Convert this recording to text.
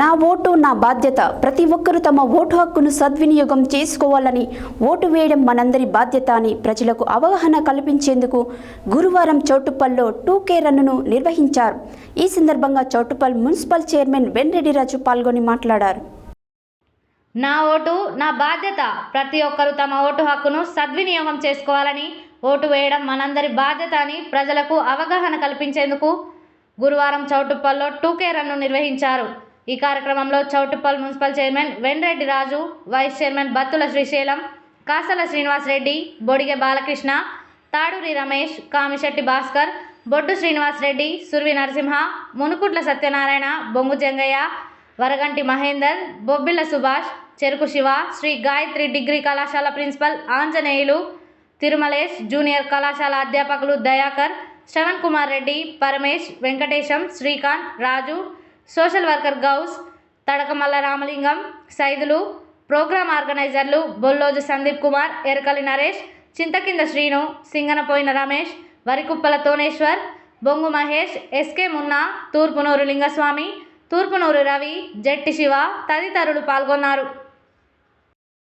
నా ఓటు నా బాధ్యత. ప్రతి ఒక్కరూ తమ ఓటు హక్కును సద్వినియోగం చేసుకోవాలని ఓటు వేయడం మనందరి బాధ్యత అని ప్రజలకు అవగాహన కల్పించేందుకు గురువారం చౌటుపల్లో టూ కే రన్నును నిర్వహించారు. ఈ సందర్భంగా చౌటుపల్ మున్సిపల్ చైర్మన్ వెన్రెడ్డిరాజు పాల్గొని మాట్లాడారు. నా ఓటు నా బాధ్యత. ప్రతి ఒక్కరూ తమ ఓటు హక్కును సద్వినియోగం చేసుకోవాలని ఓటు వేయడం మనందరి బాధ్యత అని ప్రజలకు అవగాహన కల్పించేందుకు గురువారం చౌటుప్పల్లో టూకే రన్ను నిర్వహించారు. ఈ కార్యక్రమంలో Choutuppal municipal chairman Venreddy Raju vice chairman Bathula Srisailam Kasala Srinivas Reddy Bodige Balakrishna Thaduri Ramesh Kamishetti Bhaskar Boddu Srinivas Reddy Survi Narasimha Munukutla Satyanarayana Bongu Jangaiah Varaganti Mahender Bobbilla Subhash Cheruku Shiva Sri Gayathri degree కళాశాల principal Anjaneyulu Tirumalesh junior కళాశాల అధ్యాపకులు Dayakar Shravan Kumar Reddy Paramesh Venkatesham Srikanth Raju social worker Gouse Thadakamalla Ramalingam Saidulu program ఆర్గనైజర్లు Bolloju Sandeep Kumar Erakali Naresh Chintakinda Srinu Singanapoyina Ramesh Varikuppala తోనేశ్వర్ Bongu Mahesh SK Munna తూర్పునూరు Lingaswamy తూర్పునూరు Ravi Jatti Shiva తదితరులు పాల్గొన్నారు.